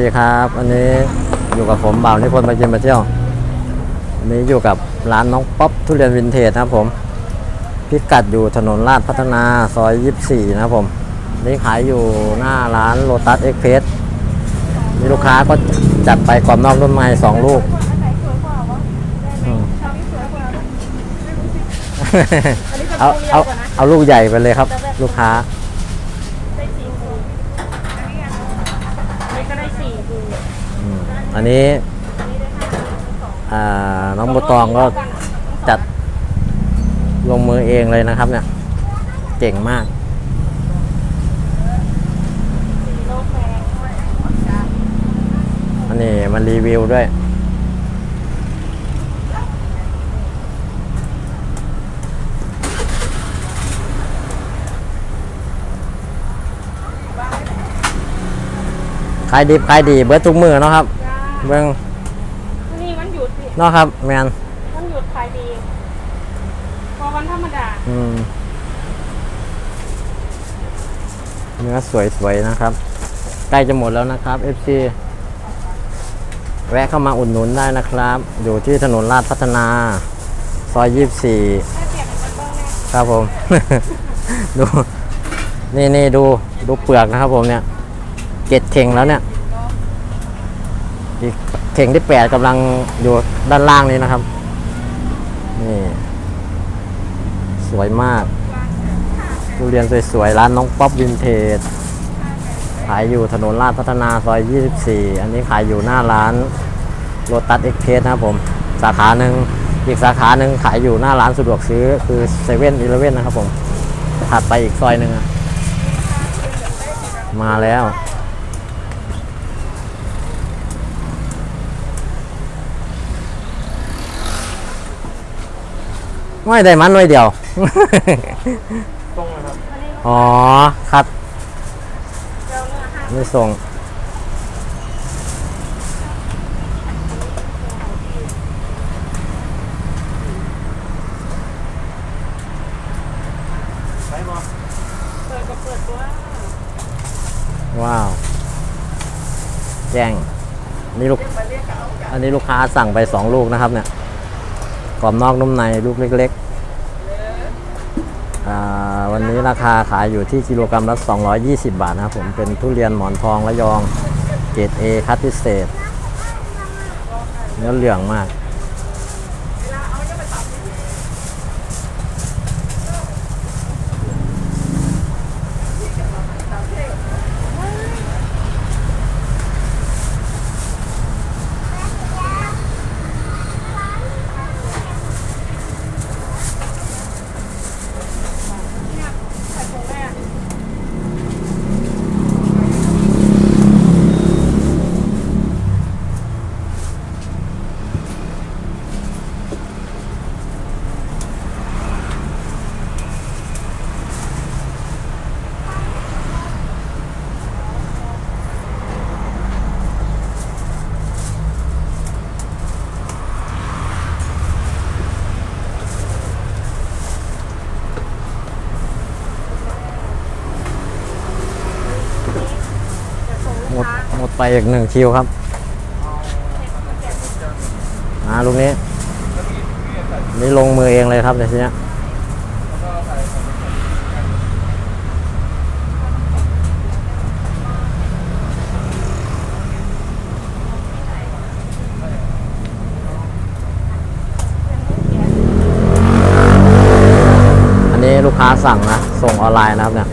ดีครับอันนี้อยู่กับผมบ่าวนิพนธ์มาเยี่ยมมาเที่ยวอันนี้อยู่กับร้านน้องป๊อปทุเรียนวินเทจนะครับผมพิกัดอยู่ถนนลาดพัฒนาซอย 24 นะครับผมนี่ขายอยู่หน้าร้านโลตัสเอ็กเพสมีลูกค้าก็จัดไปกรอบนอกรุ่นใหม่สองลูกเอาเอาเอาลูกใหญ่ไปเลยครับ ลูกค้า ได้สี่คูอันนี้อันนี้ก็ได้สี่คู อันนี้น้องบตองก็จัดลงมือเองเลยนะครับเนี่ย เก่งมากอันนี้มันรีวิวด้วยขายดีขายดีเบิร์ดทุกมือเนาะครับ เบิ่งนี่วันหยุดสิเนาะครับ แมนวันหยุดขายดีพอวันธรรมดาอืมเนื้อสวยๆนะครับ ใกล้จะหมดแล้วนะครับ FC แวะเข้ามาอุดหนุนได้นะครับ อยู่ที่ถนนลาดพัฒนา ซอย24แค่เปลี่ยนเป็นเบอร์ไงครับผม ดู นี่นี่ดูดูเปลือกนะครับผมเนี่ยเจ็ดเข่งแล้วเนี่ยอีก เข่งที่แปดกำลังอยู่ด้านล่างนี้นะครับนี่สวยมากทุเรียนสวยๆ ร้านน้องป๊อปวินเทจขายอยู่ถนนลาดพัฒนาซอย 24 อันนี้ขายอยู่หน้าร้านโรตัสเอ็กเพสนะครับผม สาขาหนึ่งอีกสาขาหนึ่งขายอยู่หน้าร้านสะดวกซื้อคือเซเว่นอีเลเว่นนะครับผมถัดไปอีกซอยหนึ่งมาแล้ว ไม่ได้มันหน่วยเดียวอันนี้อ๋อ ครับเราเนื้อห้าไม่ส่งเปิดก็เปิดตัวว้าว แจ้งนี่ลูก อันนี้ลูกค้าสั่งไปสองลูกนะครับเนี่ย กรอบนอกนุ่มในลูกเล็กๆอ่าวันนี้ราคาขายอยู่ที่กิโลกรัมละ 220 บาทนะครับผมเป็นทุเรียนหมอนทองระยองเกรด A คัดพิเศษ เนื้อเหลืองมาก ไปอีกหนึ่งคิวครับอ่าลูกนี้ นี่ลงมือเองเลยครับในทีเนี้อันนี้ลูกค้าสั่งนะ ส่งออนไลน์นะครับเนี่ย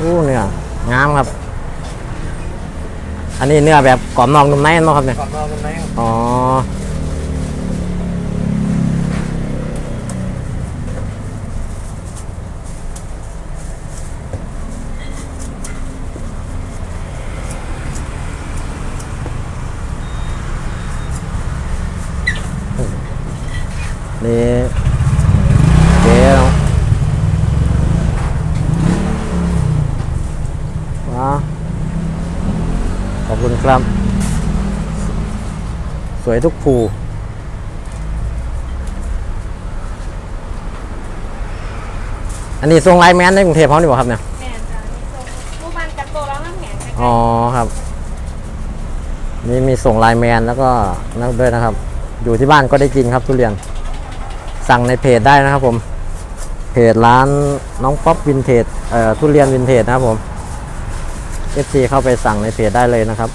อู้เนื้องามครับ อันนี้ เนื้อแบบกรอบนอกนุ่มในเนาะครับเนี่ยกรอบนอกนุ่มในเจ๊เนาะว้าว ขอบคุณครับ สวยทุกภูอันนี้ทรงไลน์แมนในกรุงเทพเขานี่บ่ครับเนี่ยแม่จ้ะนี่ทรงรูปบ้านจัดโตแล้วน้ำแข็งใกล้อ๋อครับ นี่มีส่งไลน์แมนแล้วก็นั่นด้วยนะครับ อยู่ที่บ้านก็ได้กินครับทุเรียน สั่งในเพจได้นะครับผม เพจร้านน้องป๊อปวินเทจเอ่อทุเรียนวินเทจนะครับผม FC เข้าไปสั่งในเพจได้เลยนะครับ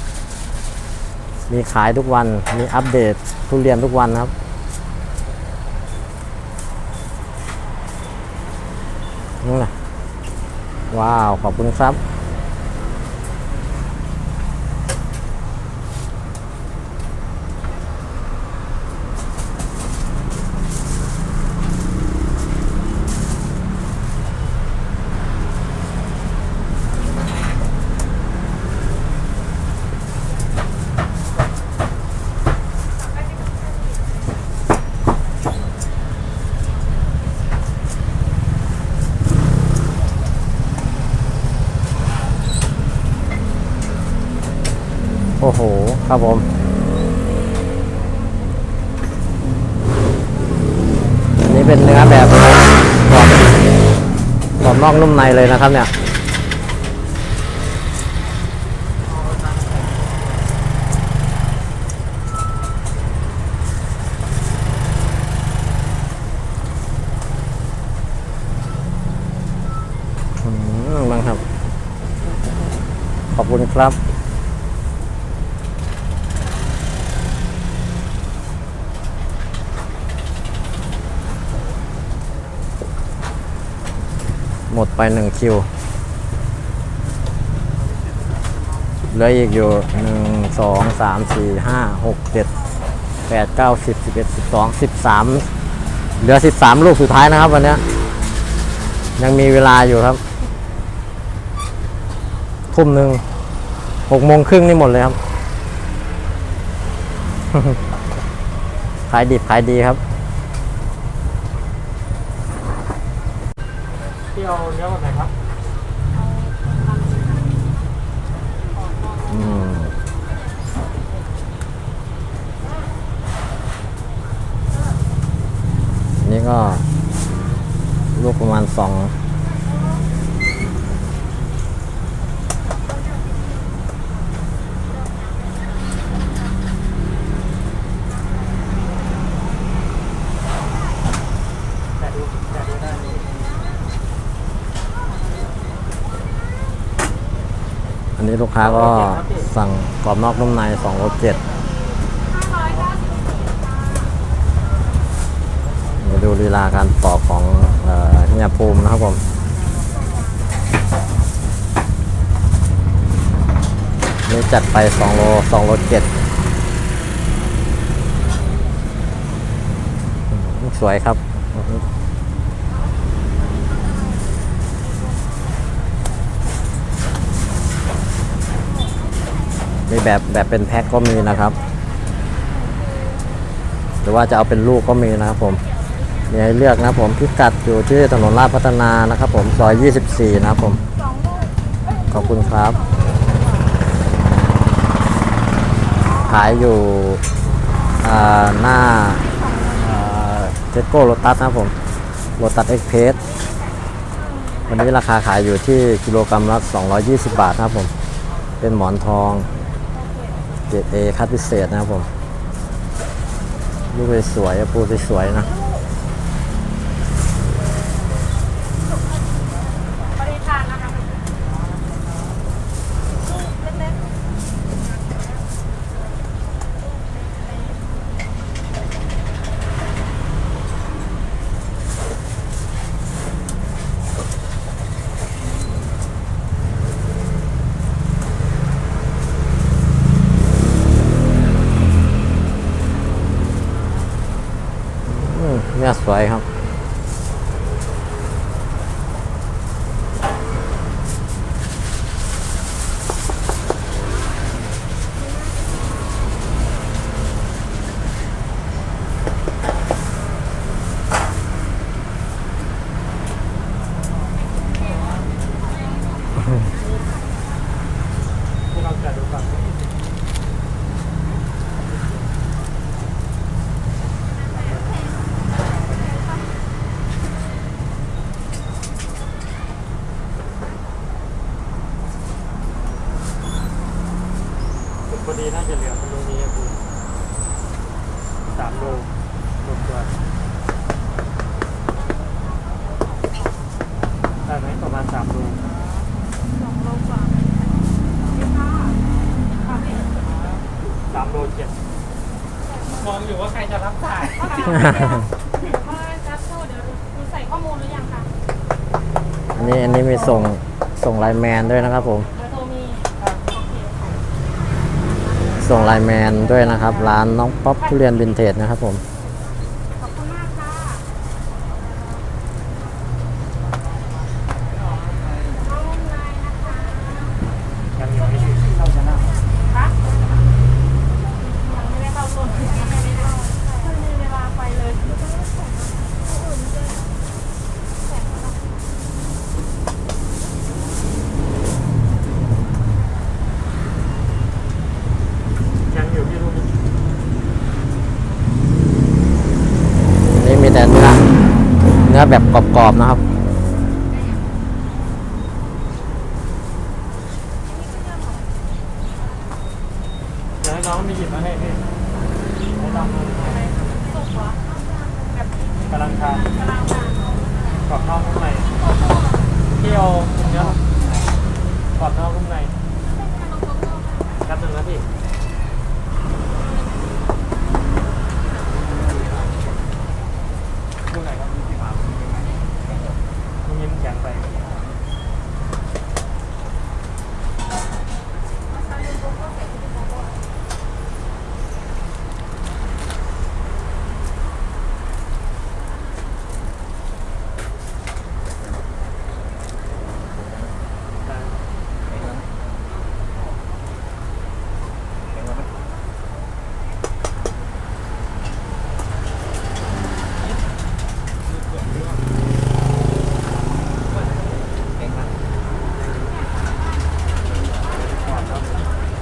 มีขายทุกวัน มีอัปเดตทุเรียนทุกวันครับนี่นะว้าว ขอบคุณครับ โอ้โห ครับผมอันนี้เป็นเนื้อแบบกรอบกรอบนอกนุ่มในเลยนะครับเนี่ยอืมบ้างครับ ขอบคุณครับ หมดไปหนึ่งคิว เหลืออีกอยู่หนึ่งสองสามสี่ห้าหกเจ็ดแปดเก้าสิบสิบเอ็ดสิบสองสิบสามเหลือสิบสามลูกสุดท้ายนะครับวันนี้ยยังมีเวลาอยู่ครับทุ่มหนึ่งหกโมงครึ่งนี่หมดเลยครับ ขายดิบขายดีครับ ที่เอาเนื้อแบบไหนครับ อืมนี่ก็ลูกประมาณ สองอันนี้ลูกค้าก็สั่งกรอบนอกนุ่มในสองรสเจ็ดมาดูลีลาการปอกของ เอ่อเฮียภูมินะครับผมนี่จัดไป2โล2โลเจ็ดสวยครับมีแบบแบบเป็นแพ็คก็มีนะครับ หรือว่าจะเอาเป็นลูกก็มีนะครับผม มีให้เลือกนะผมพิกัดอยู่ที่ถนนลาดพัฒนานะครับ ผมซอย 24 นะครับผม ขอบคุณครับ ขายอยู่หน้าเทสโก้โ t ตัสนะครับผมโ t ตัสเอ็กเพสวันนี้ราคาขายอยู่ที่กิโลกรัมละ220 บาทนะครับผม เป็นหมอนทองเกรดเอคัดพิเศษนะครับผม ลูกสวยๆปูสวยๆนะ ปริทานนะคะเล็ก อืม เนี่ยสวยครับ ที่เรา แต่ดูฝั่งนี้ สุดพอดีน่าจะเหลือตรงนี้ครับคุณสามโลรวมตัวได้ไหมประมาณสามโล สองโลกว่าพี่ค่ะค่ะพี่ สามโลเจ็ดมองอยู่ว่าใครจะรับสายว่ารับโทษเดี๋ยวดูใส่ข้อมูลหรือยังคะอันนี้อันนี้มีส่งส่งไลน์แมนด้วยนะครับผม เบอร์โทรมีส่งไลน์แมนด้วยนะครับ ร้านน้องป๊อปทุเรียนวินเทจนะครับผม ขอบคุณมากค่ะน้องนายนะคะ ยังอยู่ไม่ถึงเราจะนั่ง คะยังไม่ได้เข้าต้นยังไม่ได้เข้าไม่มีเวลาไปเลย ยังอยู่ที่รูปนี้ อันนี้มีแต่ เนื้อเนื้อแบบกรอบๆนะครับ เดี๋ยวให้น้องมีหยิบมาให้พี่ให้ลองดู สุกเหรอแบบ กำลังทาน กำลังทาน กรอบนอกนุ่มในที่เอาเนื้อกรอบนอกนุ่มในครับหนึ่งนะพี่ดูไหนครับพี่ครับมึงยิ้มแข็งไป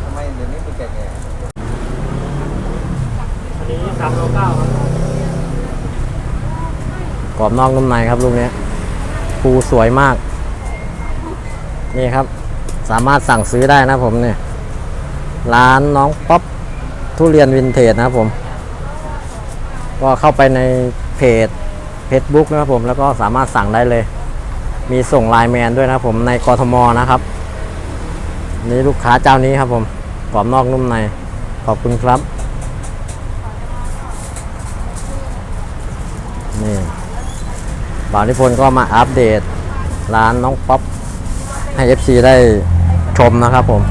ทำไมเดี๋ยวนี้มันแก่ อันนี้สามโลเก้าครับ กรอบ นอกนุ่มในครับลูกนี้ภูสวยมาก นี่ครับ สามารถสั่งซื้อได้นะผมเนี่ย ร้านน้องป๊อปทุเรียนวินเทจนะครับผม ก็เข้าไปในเพจ Facebook นะครับผมแล้วก็สามารถสั่งได้เลย มีส่งไลน์แมนด้วยนะครับผมในกรทมนะครับ นี่ลูกค้าเจ้านี้ครับผมกรอบนอกนุ่มในขอบคุณครับ นี่ บ่าวนิพนธ์ก็มาอัปเดตร้านน้องป๊อปให้ FC ได้ชมนะครับผม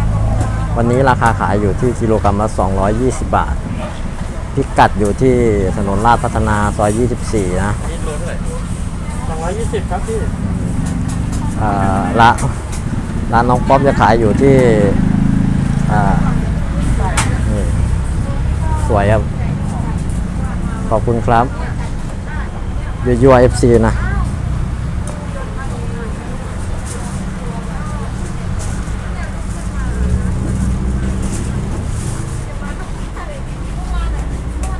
วันนี้ราคาขายอยู่ที่กิโลกรัมละ 220 บาท พิกัดอยู่ที่ถนนลาดพัฒนาซอย 24 นะนี่โลเท่าไหร่สองร้อยยี่สิบครับพี่อ่าร้านร้านน้องป๊อปจะขายอยู่ที่อ่านี่สวยครับ ขอบคุณครับยัวยัวเอฟซีนะ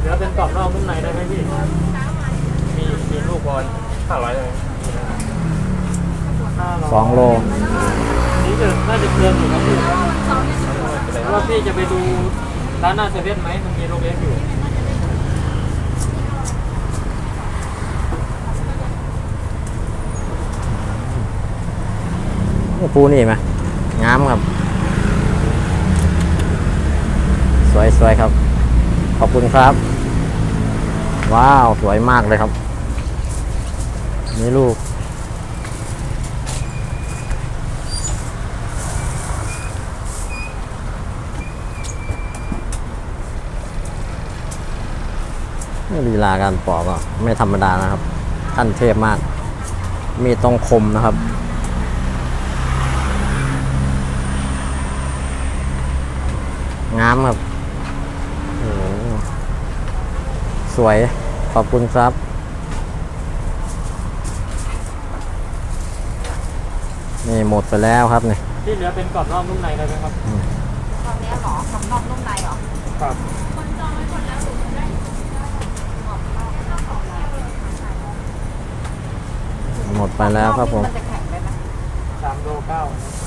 เดี๋ยวเป็น กรอบนอกนุ่มในได้ไหมพี่ มีมีลูกบอลห้าร้อยเลยห้าร้อยสองโลนี่จะน่าจะเกินอยู่ครับพี่เพราะว่าพี่จะไปดูร้านหน้าเซเว่นไหมมันมีโรงเล็กอยู่ปูนี่ไหมงามครับ สวยสวยครับ ขอบคุณครับ ว้าว สวยมากเลยครับ นี่ลูก ลีลาการปอกก็ไม่ธรรมดานะครับขั้นเทพมาก มีต้องคมนะครับงามครับโอ้สวย ขอบคุณครับ นี่หมดไปแล้วครับนี่ที่เหลือเป็นกรอบนอกนุ่มในได้ไหมครับขออะเหรอกรอบนอกนุ่มในเหรอครับหมดไปแล้วครับผมนจะแข็งไหมนะสามโลเก้าอ